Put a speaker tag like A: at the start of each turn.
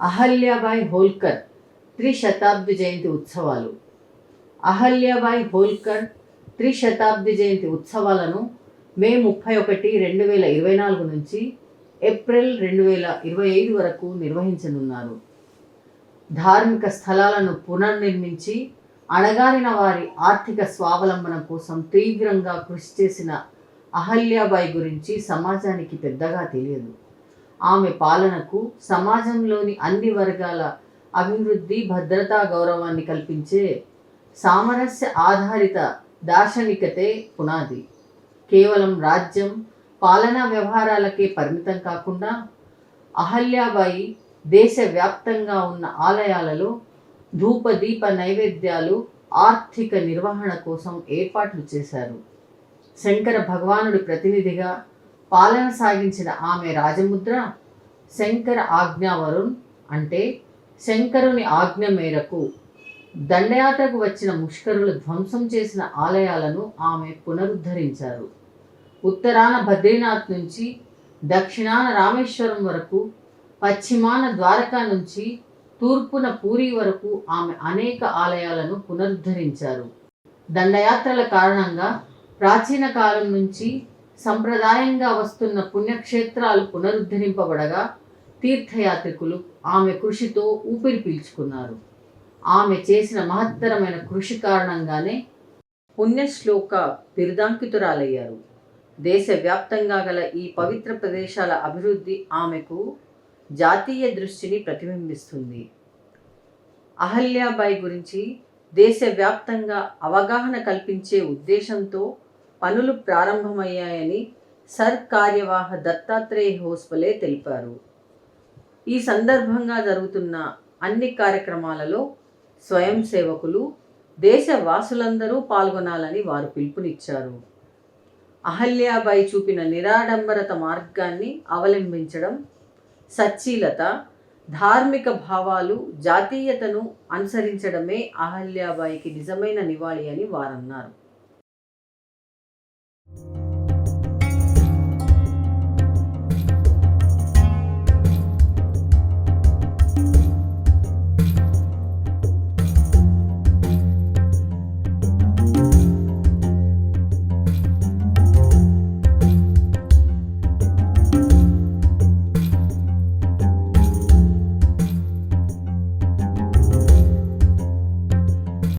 A: అహల్యాబాయ్ హోల్కర్ త్రిశతాబ్ది జయంతి ఉత్సవాలు. అహల్యాబాయ్ హోల్కర్ త్రిశతాబ్ది జయంతి ఉత్సవాలను మే ముప్పై ఒకటి రెండు వేల ఇరవై నాలుగు నుంచి ఏప్రిల్ రెండు వేల ఇరవై ఐదు వరకు నిర్వహించనున్నారు. ధార్మిక స్థలాలను పునర్నిర్మించి అణగారిన వారి ఆర్థిక స్వావలంబన కోసం తీవ్రంగా కృషి చేసిన అహల్యాబాయి గురించి సమాజానికి పెద్దగా తెలియదు. ఆమె పాలనకు సమాజంలోని అన్ని వర్గాల అభివృద్ధి భద్రతా గౌరవాన్ని కల్పించే సామరస్య ఆధారిత దార్శనికతే పునాది. కేవలం రాజ్యం పాలనా వ్యవహారాలకే పరిమితం కాకుండా అహల్యాబాయి దేశవ్యాప్తంగా ఉన్న ఆలయాలలో ధూపదీప నైవేద్యాలు ఆర్థిక నిర్వహణ కోసం ఏర్పాట్లు చేశారు. శంకర భగవానుడి ప్రతినిధిగా పాలన సాగించిన ఆమె రాజముద్ర శంకర ఆజ్ఞావరుణ్ అంటే శంకరుని ఆజ్ఞ మేరకు దండయాత్రకు వచ్చిన ముష్కరులు ధ్వంసం చేసిన ఆలయాలను ఆమె పునరుద్ధరించారు. ఉత్తరాన బద్రీనాథ్ నుంచి దక్షిణాన రామేశ్వరం వరకు పశ్చిమాన ద్వారకా నుంచి తూర్పున పూరి వరకు ఆమె అనేక ఆలయాలను పునరుద్ధరించారు. దండయాత్రల కారణంగా ప్రాచీన కాలం నుంచి సంప్రదాయంగా వస్తున్న పుణ్యక్షేత్రాలు పునరుద్ధరింపబడగా తీర్థయాత్రికులు ఆమె కృషితో ఊపిరి పీల్చుకున్నారు. ఆమె చేసిన మహత్తరమైన కృషి కారణంగానే పుణ్యశ్లోక బిరుదాంకితురాలయ్యారు. దేశవ్యాప్తంగా గల ఈ పవిత్ర ప్రదేశాల అభివృద్ధి ఆమెకు జాతీయ దృష్టిని ప్రతిబింబిస్తుంది. అహల్యాబాయి గురించి దేశవ్యాప్తంగా అవగాహన కల్పించే ఉద్దేశంతో పనులు ప్రారంభమయ్యాయని సర్ కార్యవాహ దత్తాత్రేయ హోస్పలే తెలిపారు. ఈ సందర్భంగా జరుగుతున్న అన్ని కార్యక్రమాలలో స్వయం సేవకులు దేశ వాసులందరూ పాల్గొనాలని వారు పిలుపునిచ్చారు. అహల్యాబాయి చూపిన నిరాడంబరత మార్గాన్ని అవలంబించడం సచ్చీలత ధార్మిక భావాలు జాతీయతను అనుసరించడమే అహల్యాబాయికి నిజమైన నివాళి అని వారన్నారు.